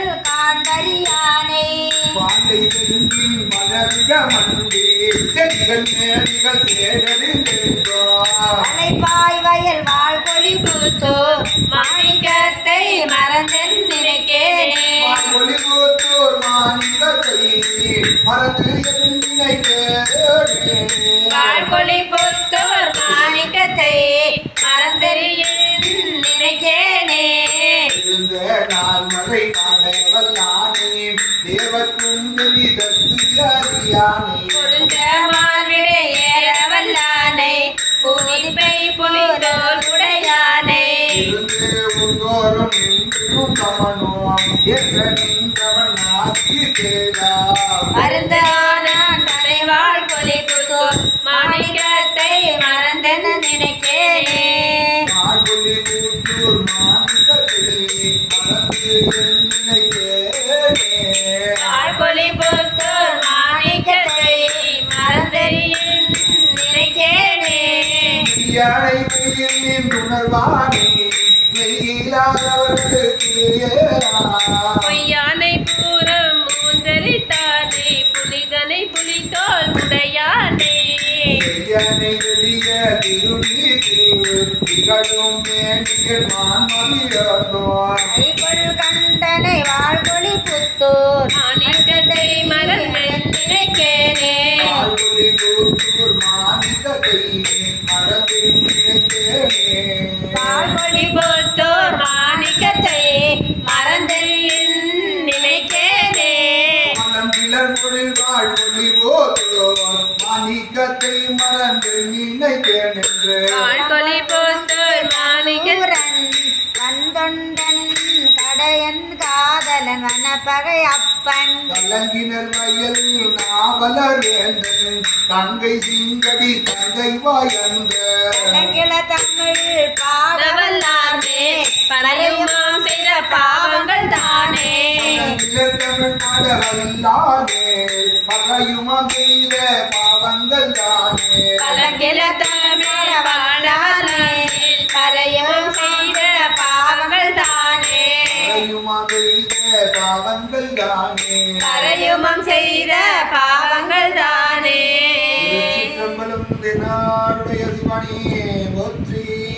புகழ் காண்டறியானே பாலை தெங்கின் மலர்க மண்டி செடிகள் மேடிகள் தேடறிந்தோ அலைப்பாய் வயல் வாழ் பூத்தோ மாணிக்கத்தை மறந்தென் நினைக்கேனே. ஒளிபூத்தோர் மாநிலத்தை மறந்து என் நினைக்கிறேன் வாழ்கொழி புத்தோர் மாணிக்கத்தை நாள் மழை காண வல்லானே தேவத்துந்தரி தத்து அறியானே. பொருந்த மார்பிடை ஏற வல்லானை பூதிப்பை புலிதோல் உடையானை. இருந்து உங்கோரும் நின்றும் கவனம். என்ற நின்றவன் ஆட்சி தேடா மருந்தான கரைவாழ் கொலி புத்தோர் மாணிக்கத்தை மறந்தென யானை வெயில் நின்றுணர்வானே வெயிலாதவர்களுக்கு ஏறா பொய்யானை பூரம் மூந்தரித்தானே புனிதனை புலித்தோல் உடையானே. திகழும் மேண்டிகள் மான்மலியதோர் கைகொள் கண்டனை வாழ்கொலி புத்தோர். மாணிக்கத்தை மறந்தென் நினைக்கேனே. ஆழ்குடி கூத்தூர் மாநிலத்தை மறந்து நினைக்கிறேன் வாழ்கொலி புத்தோர் மாணிக்கத்தை மனம் வாழ்வொழி போதோர் மாணிக்கத்தை மறந்து நினைத்தேன் என்று வாழ்கொலி புத்தோர் மாணிக்கரன் வந்தொண்டன் கடையன் காதலன் வனப்பகை அப்பன். கலங்கினல் வயல் நாவலர் வேந்தன் தங்கை சிங்கடி தங்கை வாயந்த தமிழ் பாடவல்லாமே பறையுமாம் செய்த பாவங்கள் தானே தமிழ் பாடவல்லானே பகையுமா செய்த பாவங்கள் தானே. பலங்கில தமிழ் பாடவல்லாமே பறையுமாம் செய்த பாவங்கள் தானே. பகையுமா செய்த பாவங்கள் தானே செய்த